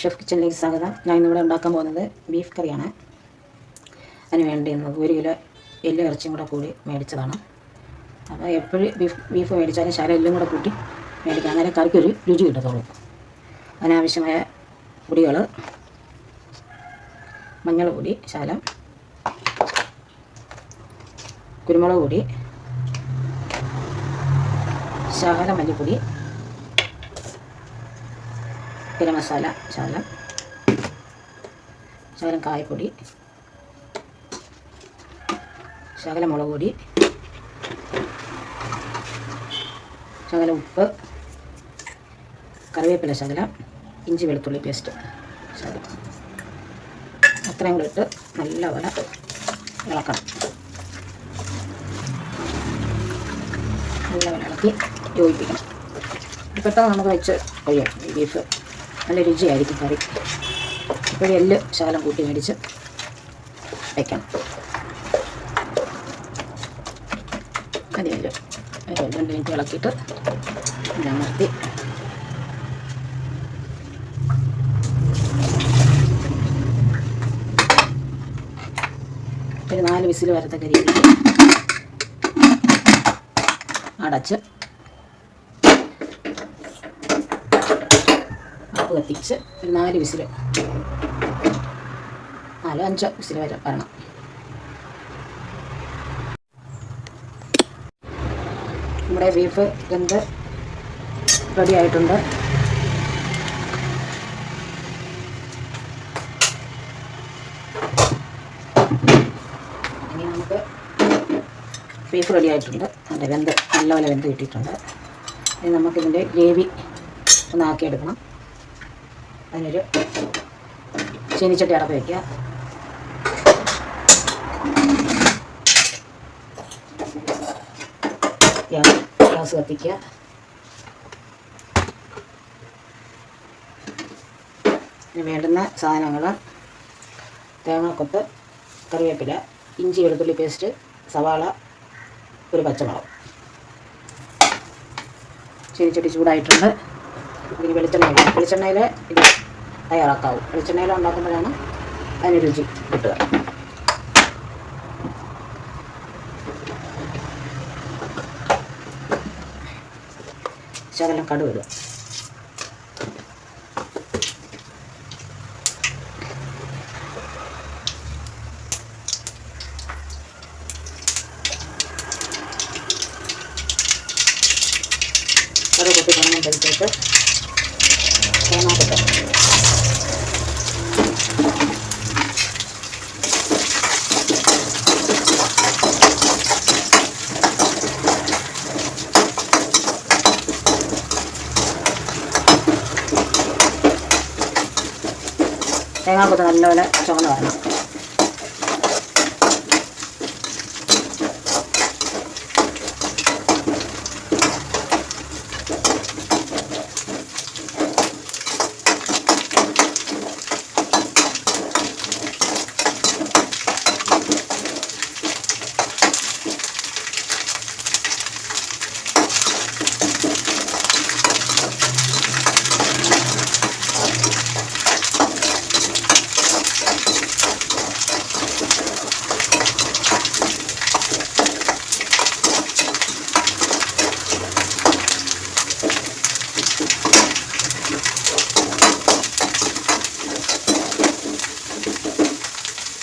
Chef കിച്ചണിലേക്ക് സ്വാഗതം. ഞാൻ ഇന്നിവിടെ ഉണ്ടാക്കാൻ പോകുന്നത് ബീഫ് കറിയാണ്. അതിന് വേണ്ടി ഒരു കിലോ എല്ല് ഇറച്ചിയും കൂടെ കൂടി മേടിച്ചതാണ്. അപ്പോൾ എപ്പോഴും ബീഫ് ബീഫ് മേടിച്ചാലും ശാല എല്ലും കൂടെ കൂട്ടി മേടിക്കാം. അന്നേരം കറിക്കൊരു രുചി കിട്ടത്തുള്ളൂ. അതിനാവശ്യമായ പൊടികൾ മഞ്ഞൾ പൊടി ശാലം കുരുമുളക് പൊടി ശകല മല്ലിപ്പൊടി ഗരം മസാല ശകലം ശകലം കായപ്പൊടി. ശകലം മുളക് പൊടി. ശകലം ഉപ്പ്. കറിവേപ്പില ശകലം. ഇഞ്ചി വെളുത്തുള്ളി പേസ്റ്റ് ശകലം. അത്രയും കൂടെ ഇട്ട് നല്ലപോലെ ഇളക്കണം. നല്ലപോലെ ഇളക്കി യോജിപ്പിക്കണം. പെട്ടെന്ന് നമുക്ക് വെച്ച് കഴിയാം ബീഫ് നല്ല രുചിയായിരിക്കും കറി. ഇപ്പോഴും എല്ല് ശകലം കൂട്ടി മേടിച്ച് വയ്ക്കണം മതി എല്ല് രണ്ട് മിനിറ്റ് ഇളക്കിയിട്ട് ഞാൻ നിർത്തി ഒരു നാല് വിസിൽ വരത്തക്ക രീതിയിൽ അടച്ച് അടുപ്പ് കത്തിച്ച് ഒരു നാല് വിസിൽ നാലോ അഞ്ചോ വിസിൽ വരെ വരണം. നമ്മുടെ ബീഫ് വെന്ത് റെഡി ആയിട്ടുണ്ട്. ഇനി നമുക്ക് ബീഫ് റെഡി ആയിട്ടുണ്ട്. നല്ല വെന്ത് നല്ലപോലെ വെന്ത് കിട്ടിയിട്ടുണ്ട്. ഇനി നമുക്കിതിന്റെ ഗ്രേവി ഒന്ന് ആക്കിയെടുക്കണം. അതിനൊരു ചീനിച്ചട്ടി അടപ്പ് വയ്ക്കുക ഗ്യാസ് കത്തിക്കുക. വേണ്ടുന്ന സാധനങ്ങൾ തേങ്ങാക്കൊത്ത് കറിവേപ്പില ഇഞ്ചി വെളുത്തുള്ളി പേസ്റ്റ് സവാള ഒരു പച്ചമുളക്. ചീനിച്ചട്ടി ചൂടായിട്ടുണ്ട്. ഇതിന് വെളിച്ചെണ്ണ ഒഴിക്കും വെളിച്ചെണ്ണയിൽ ഇത് തയ്യാറാക്കാവും. വെളിച്ചെണ്ണയിൽ ഉണ്ടാക്കുമ്പോഴാണ് അതിന് രുചി കിട്ടുക. ശകലം കടുക് തേങ്ങാക്കൊത്ത് നല്ലപോലെ ചുവന്ന് വരണം.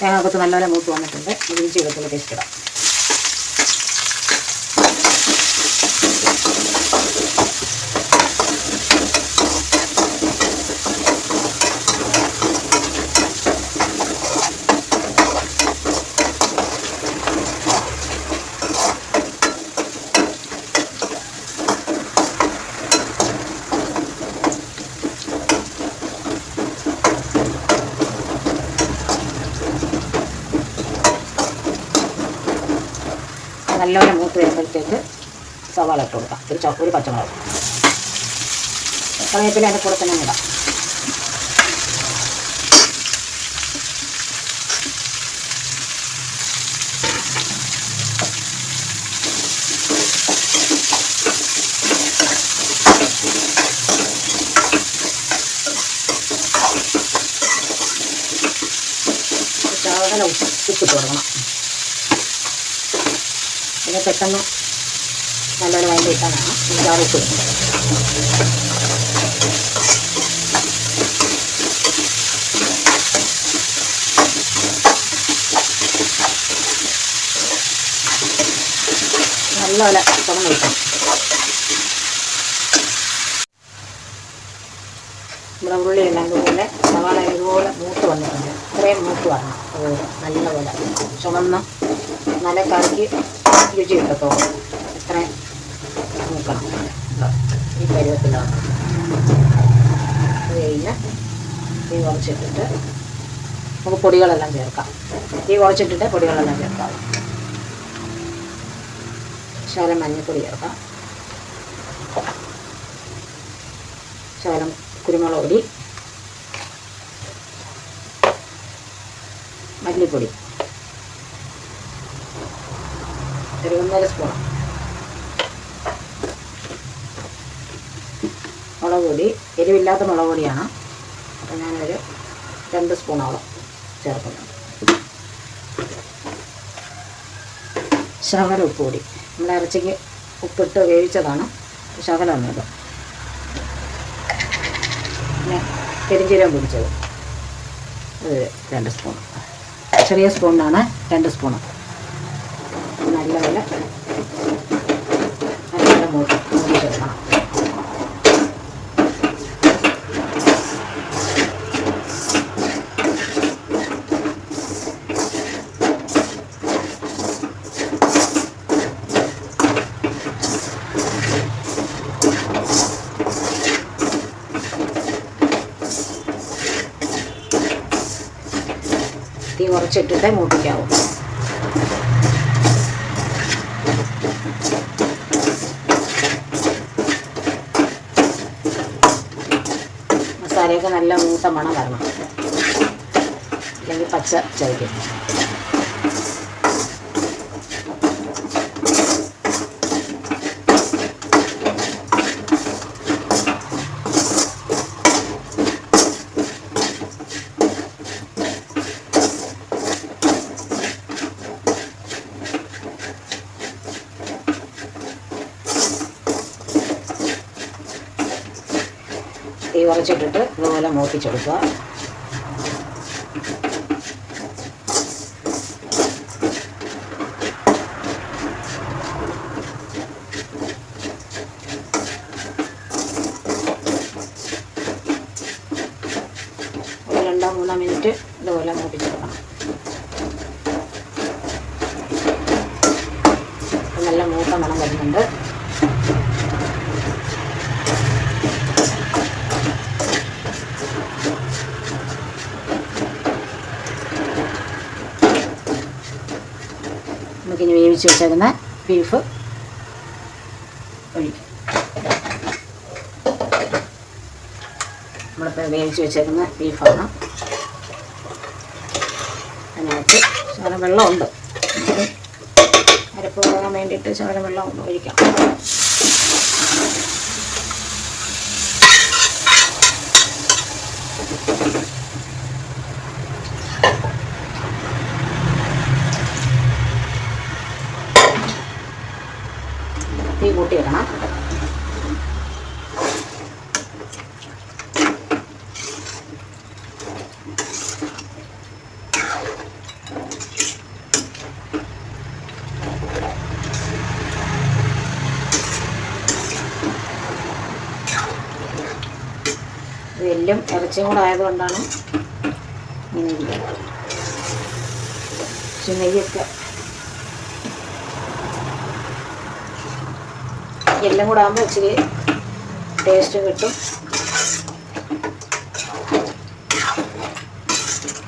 തേങ്ങാക്കൊത്ത് നല്ലപോലെ മൂത്ത് വന്നിട്ടുണ്ട്. ഇഞ്ചി വെളുത്തുള്ളി പേസ്റ്റ് ഇടാം. ഒരു ചോ ഒരു പച്ചമുളക്. കറിവേപ്പില അതിന്റെ കൂടെ തന്നെ ഇടാം. ചാവകല തുടങ്ങണം പിന്നെ പെട്ടെന്ന് നല്ലൊരു വൈകിട്ട് കിട്ടാനാണ് ഇഞ്ചാറ് ഇടുന്നത് നല്ലപോലെ തുറന്ന് കിട്ടണം നമ്മുടെ ഉള്ളി എല്ലാം ഇതുപോലെ സവാള ഇതുപോലെ മൂത്ത് വന്നിട്ടുണ്ട്. ഇത്രയും മൂത്ത് വരണം. അതുപോലെ നല്ലപോലെ ചുമന്ന് നല്ല കറിക്ക് രുചി കിട്ടത്തോളൂ ഇത്രയും ഈ പരുവത്തിലാണ്. അത് കഴിഞ്ഞ് തീ കുറച്ചിട്ടിട്ട് നമുക്ക് പൊടികളെല്ലാം ചേർക്കാം. തീ കുറച്ചിട്ടിട്ട് പൊടികളെല്ലാം ചേർക്കാം. ശകലം മഞ്ഞൾപ്പൊടി ചേർക്കാം. ശകലം കുരുമുളക് പൊടി. മല്ലിപ്പൊടി. ഒരു ഒന്നര സ്പൂൺ. മുളക് പൊടി എരിവില്ലാത്ത മുളക് പൊടിയാണ് അപ്പം ഞാനൊരു രണ്ട് സ്പൂണോളം ചേർക്കുന്നുണ്ട് ശകലം ഉപ്പ് പൊടി നമ്മുടെ ഇറച്ചിക്ക് ഉപ്പിട്ട് വേവിച്ചതാണ് ശകലം ഒന്നിടും പിന്നെ പെരിഞ്ചീരം പൊടിച്ചത്. അത് രണ്ട് സ്പൂൺ. ചെറിയ സ്പൂണിനാണ് രണ്ട് സ്പൂണ്. നല്ലപോലെ നല്ല മൂട്ടി കുറച്ചിട്ടിട്ടേ മൂപ്പിക്കാവൂ. മസാലയൊക്കെ നല്ല മൂത്ത മണം വരണം. അല്ലെങ്കിൽ പച്ച ചതിക്കും തീ കുറച്ചിട്ടിട്ട് ഇതുപോലെ മൂപ്പിച്ചെടുക്കുക. രണ്ടാം മൂന്നോ മിനിറ്റ് ഇതുപോലെ മൂപ്പിച്ചെടുക്കണം ഇപ്പം നല്ല മൂത്ത മണം വരുന്നുണ്ട് നമുക്കിനി വേവിച്ച് വെച്ചേക്കുന്ന ബീഫ് ഒഴിക്കും. നമ്മളിപ്പോൾ വേവിച്ച് വെച്ചേക്കുന്ന ബീഫാണ് അതിനകത്ത് ശകലം വെള്ളമുണ്ട്. അരപ്പ് പോകാൻ വേണ്ടിയിട്ട് ശകലം വെള്ളം ഒഴിക്കാം. ഒഴിക്കാം തീ കൂട്ടിയിടണം. എല്ലും ഇറച്ചിയും കൂടെ ആയതുകൊണ്ടാണ് ഇങ്ങനെ നെയ്യൊക്കെ എല്ലാം കൂടെ ആകുമ്പോൾ ഇച്ചിരി ടേസ്റ്റ് കിട്ടും.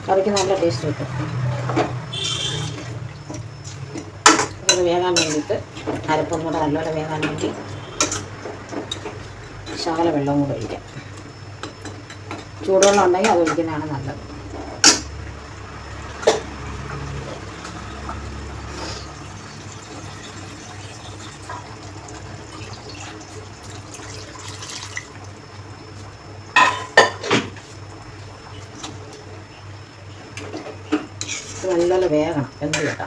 കറിക്ക് നല്ല ടേസ്റ്റ് കിട്ടും. അത് വേകാൻ വേണ്ടിയിട്ട് അരപ്പം കൂടെ നല്ലപോലെ വേകാൻ വേണ്ടി ശകല വെള്ളവും കൂടെ ഒഴിക്കാം. ചൂടുവെള്ളം ഉണ്ടെങ്കിൽ അത് ഒഴിക്കുന്നതാണ് നല്ലത് ഇത് നല്ല എന്ന് കേട്ടോ?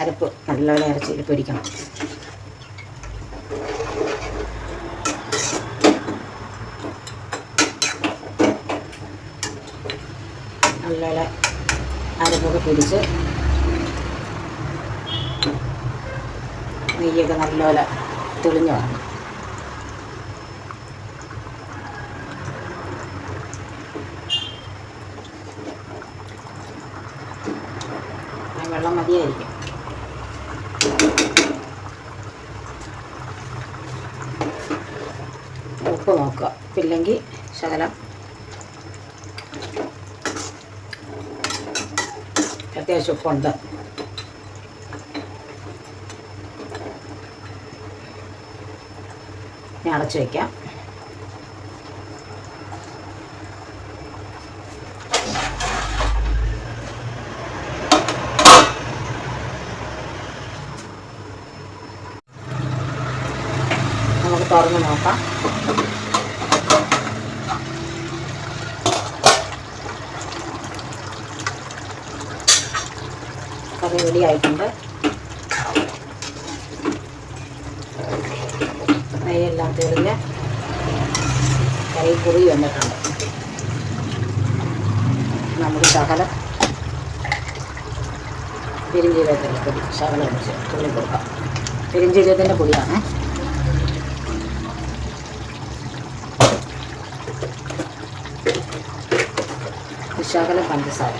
അരപ്പ് നല്ലപോലെ അരച്ച് പൊരിക്കണം. നല്ലപോലെ അരപ്പൊക്കെ പിടിച്ച് നെയ്യൊക്കെ നല്ലപോലെ തെളിഞ്ഞു വരണം. ഉപ്പ് നോക്കുക. ഉപ്പില്ലെങ്കിൽ ശകലം. അത്യാവശ്യം ഉപ്പുണ്ട്. ഞാൻ അടച്ചു വയ്ക്കാം തുറന്ന് നോക്കാം. റെഡി ആയിട്ടുണ്ട് തെളിഞ്ഞ് കറി കുറി വന്നിട്ടുണ്ട്. നമുക്ക് ശകലം പെരിഞ്ചീരകത്തിന്റെ പൊടി ശകലം വെച്ച് തുള്ളി കൊടുക്കാം. പെരിഞ്ചീരകത്തിന്റെ പൊടിയാണ്. ശകലം പഞ്ചസാര.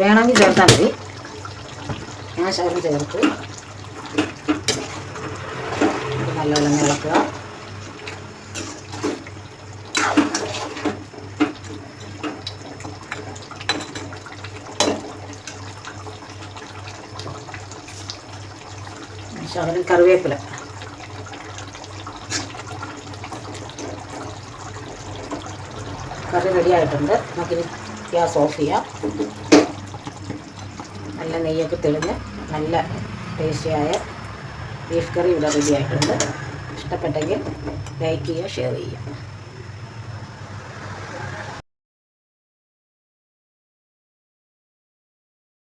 വേണമെങ്കിൽ ചേർത്താൽ മതി. ഞാൻ ശകലം ചേർത്ത് നല്ലവണ്ണം ഇളക്കുക ശകലം കറിവേപ്പില. കറി റെഡി ആയിട്ടുണ്ട്. നമുക്കിനി ഗ്യാസ് ഓഫ് ചെയ്യാം. നെയ്യൊക്കെ തെളിഞ്ഞ് നല്ല ടേസ്റ്റിയായ ബീഫ് കറി ഇവിടെ റെഡിയായിട്ടുണ്ട് ഇഷ്ടപ്പെട്ടെങ്കിൽ ലൈക്ക് ചെയ്യുക ഷെയർ ചെയ്യുക.